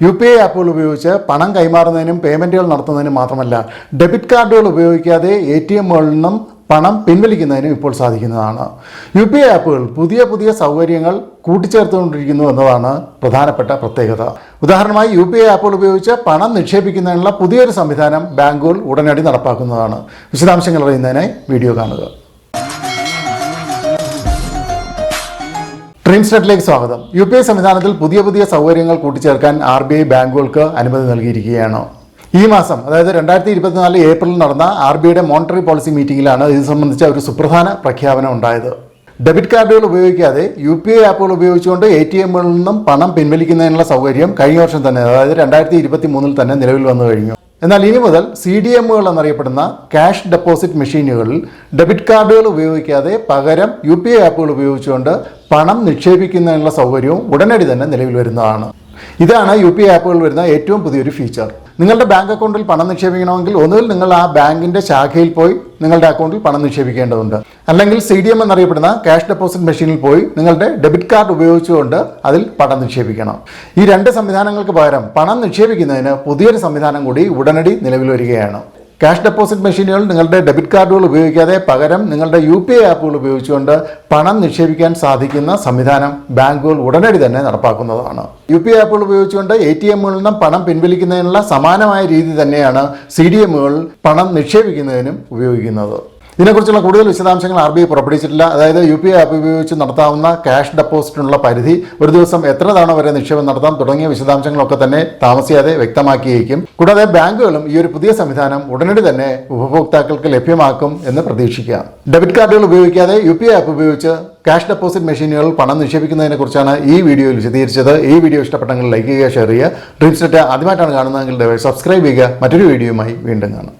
U P I ആപ്പുകൾ ഉപയോഗിച്ച് പണം കൈമാറുന്നതിനും പേയ്മെന്റുകൾ നടത്തുന്നതിനും മാത്രമല്ല ഡെബിറ്റ് കാർഡുകൾ ഉപയോഗിക്കാതെ എ ടി എമ്മുകളിൽ നിന്നും പണം പിൻവലിക്കുന്നതിനും ഇപ്പോൾ സാധിക്കുന്നതാണ്. യു പി ഐ ആപ്പുകൾ പുതിയ പുതിയ സൗകര്യങ്ങൾ കൂട്ടിച്ചേർത്തുകൊണ്ടിരിക്കുന്നു എന്നതാണ് പ്രധാനപ്പെട്ട പ്രത്യേകത. ഉദാഹരണമായി യു പി ഐ ആപ്പുകൾ ഉപയോഗിച്ച് പണം നിക്ഷേപിക്കുന്നതിനുള്ള പുതിയൊരു സംവിധാനം ബാങ്കുകൾ ഉടനടി നടപ്പാക്കുന്നതാണ്. വിശദാംശങ്ങൾ അറിയുന്നതിനായി വീഡിയോ കാണുക. ഡ്രീം സ്റ്റേറ്റിലേക്ക് സ്വാഗതം. യു പി ഐ സംവിധാനത്തിൽ പുതിയ പുതിയ സൗകര്യങ്ങൾ കൂട്ടിച്ചേർക്കാൻ ആർ ബി ഐ ബാങ്കുകൾക്ക് അനുമതി നൽകിയിരിക്കുകയാണ്. ഈ മാസം അതായത് രണ്ടായിരത്തി ഇരുപത്തിനാല് ഏപ്രിലിൽ നടന്ന ആർ ബി ഐയുടെ മോണിറ്ററി പോളിസി മീറ്റിംഗിലാണ് ഇത് സംബന്ധിച്ച ഒരു സുപ്രധാന പ്രഖ്യാപനം ഉണ്ടായത്. ഡെബിറ്റ് കാർഡുകൾ ഉപയോഗിക്കാതെ യു പി ഐ ആപ്പുകൾ ഉപയോഗിച്ചുകൊണ്ട് എ ടി എമ്മുകളിൽ നിന്നും പണം പിൻവലിക്കുന്നതിനുള്ള സൗകര്യം കഴിഞ്ഞ വർഷം തന്നെ അതായത് രണ്ടായിരത്തി ഇരുപത്തി മൂന്നിൽ തന്നെ നിലവിൽ വന്നു കഴിഞ്ഞു. എന്നാൽ ഇനി മുതൽ സി ഡി എമ്മുകൾ എന്നറിയപ്പെടുന്ന ക്യാഷ് ഡെപ്പോസിറ്റ് മെഷീനുകളിൽ ഡെബിറ്റ് കാർഡുകൾ ഉപയോഗിക്കാതെ പകരം യു പി ഐ ആപ്പുകൾ ഉപയോഗിച്ചുകൊണ്ട് പണം നിക്ഷേപിക്കുന്നതിനുള്ള സൗകര്യവും ഉടനടി തന്നെ നിലവിൽ വരുന്നതാണ്. ഇതാണ് യു പി ഐ ആപ്പുകൾ വരുന്ന ഏറ്റവും പുതിയൊരു ഫീച്ചർ നിങ്ങളുടെ ബാങ്ക് അക്കൗണ്ടിൽ പണം നിക്ഷേപിക്കണമെങ്കിൽ ഒന്നുകിൽ നിങ്ങൾ ആ ബാങ്കിന്റെ ശാഖയിൽ പോയി നിങ്ങളുടെ അക്കൗണ്ടിൽ പണം നിക്ഷേപിക്കേണ്ടതുണ്ട്. അല്ലെങ്കിൽ സി ഡി എം എന്നറിയപ്പെടുന്ന ക്യാഷ് ഡെപ്പോസിറ്റ് മെഷീനിൽ പോയി നിങ്ങളുടെ ഡെബിറ്റ് കാർഡ് ഉപയോഗിച്ചുകൊണ്ട് അതിൽ പണം നിക്ഷേപിക്കണം. ഈ രണ്ട് സംവിധാനങ്ങൾക്ക് പകരം പണം നിക്ഷേപിക്കുന്നതിന് പുതിയൊരു സംവിധാനം കൂടി ഉടനടി നിലവിൽ വരികയാണ്. ക്യാഷ് ഡെപ്പോസിറ്റ് മെഷീനുകൾ നിങ്ങളുടെ ഡെബിറ്റ് കാർഡുകൾ ഉപയോഗിക്കാതെ പകരം നിങ്ങളുടെ യു പി ഐ ആപ്പുകൾ ഉപയോഗിച്ചുകൊണ്ട് പണം നിക്ഷേപിക്കാൻ സാധിക്കുന്ന സംവിധാനം ബാങ്കുകൾ ഉടനടി തന്നെ നടപ്പാക്കുന്നതാണ്. യു പി ഐ ആപ്പുകൾ ഉപയോഗിച്ചുകൊണ്ട് എ ടി എമ്മുകളിൽ നിന്നും പണം പിൻവലിക്കുന്നതിനുള്ള സമാനമായ രീതി തന്നെയാണ് സി ഡി എമ്മുകൾ പണം നിക്ഷേപിക്കുന്നതിനും ഉപയോഗിക്കുന്നത്. ഇതിനെക്കുറിച്ചുള്ള കൂടുതൽ വിശദാംശങ്ങൾ ആർ ബി ഐ പുറപ്പെടുവിച്ചിട്ടില്ല. അതായത് യു പി ഐ ആപ്പ് ഉപയോഗിച്ച് നടത്താവുന്ന ക്യാഷ് ഡെപ്പോസിറ്റിനുള്ള പരിധി ഒരു ദിവസം എത്ര തവണ വരെ നിക്ഷേപം നടത്താം തുടങ്ങിയ വിശദാംശങ്ങളൊക്കെ തന്നെ താമസിയാതെ വ്യക്തമാക്കിയേക്കും. കൂടാതെ ബാങ്കുകളും ഈ ഒരു പുതിയ സംവിധാനം ഉടനടി തന്നെ ഉപഭോക്താക്കൾക്ക് ലഭ്യമാക്കും എന്ന് പ്രതീക്ഷിക്കാം. ഡെബിറ്റ് കാർഡുകൾ ഉപയോഗിക്കാതെ യു പി ഐ ആപ്പ് ഉപയോഗിച്ച് ക്യാഷ് ഡെപ്പോസിറ്റ് മെഷീനുകളിൽ പണം നിക്ഷേപിക്കുന്നതിനെ കുറിച്ചാണ് ഈ വീഡിയോയിൽ വിശദീകരിച്ചത്. ഈ വീഡിയോ ഇഷ്ടപ്പെട്ടെങ്കിൽ ലൈക്ക് ചെയ്യുക ഷെയർ ചെയ്യുക ഡ്രീംസ് സ്റ്റെറ്റ് ആദ്യമായിട്ടാണ് കാണുന്നതെങ്കിൽ സബ്സ്ക്രൈബ് ചെയ്യുക. മറ്റൊരു വീഡിയോയുമായി വീണ്ടും കാണാം.